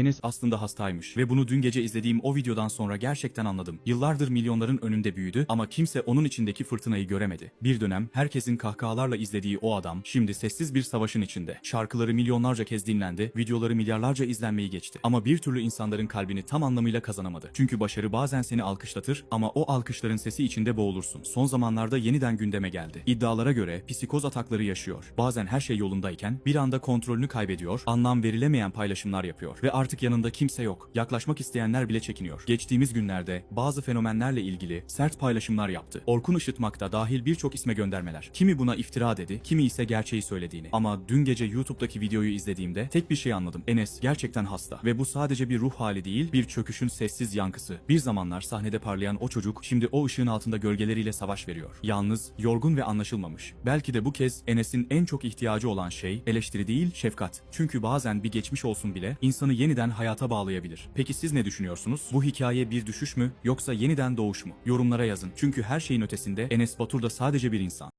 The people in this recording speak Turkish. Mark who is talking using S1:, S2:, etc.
S1: Enes aslında hastaymış ve bunu dün gece izlediğim o videodan sonra gerçekten anladım. Yıllardır milyonların önünde büyüdü ama kimse onun içindeki fırtınayı göremedi. Bir dönem herkesin kahkahalarla izlediği o adam şimdi sessiz bir savaşın içinde. Şarkıları milyonlarca kez dinlendi, videoları milyarlarca izlenmeyi geçti. Ama bir türlü insanların kalbini tam anlamıyla kazanamadı. Çünkü başarı bazen seni alkışlatır ama o alkışların sesi içinde boğulursun. Son zamanlarda yeniden gündeme geldi. İddialara göre psikoz atakları yaşıyor. Bazen her şey yolundayken bir anda kontrolünü kaybediyor, anlam verilemeyen paylaşımlar yapıyor ve artık yanında kimse yok. Yaklaşmak isteyenler bile çekiniyor. Geçtiğimiz günlerde bazı fenomenlerle ilgili sert paylaşımlar yaptı. Orkun Işıtmak da dahil birçok isme göndermeler. Kimi buna iftira dedi, kimi ise gerçeği söylediğini. Ama dün gece YouTube'daki videoyu izlediğimde tek bir şey anladım. Enes gerçekten hasta ve bu sadece bir ruh hali değil, bir çöküşün sessiz yankısı. Bir zamanlar sahnede parlayan o çocuk şimdi o ışığın altında gölgeleriyle savaş veriyor. Yalnız, yorgun ve anlaşılmamış. Belki de bu kez Enes'in en çok ihtiyacı olan şey eleştiri değil, şefkat. Çünkü bazen bir geçmiş olsun bile insanı yeniden hayata bağlayabilir. Peki siz ne düşünüyorsunuz? Bu hikaye bir düşüş mü yoksa yeniden doğuş mu? Yorumlara yazın. Çünkü her şeyin ötesinde Enes Batur da sadece bir insan.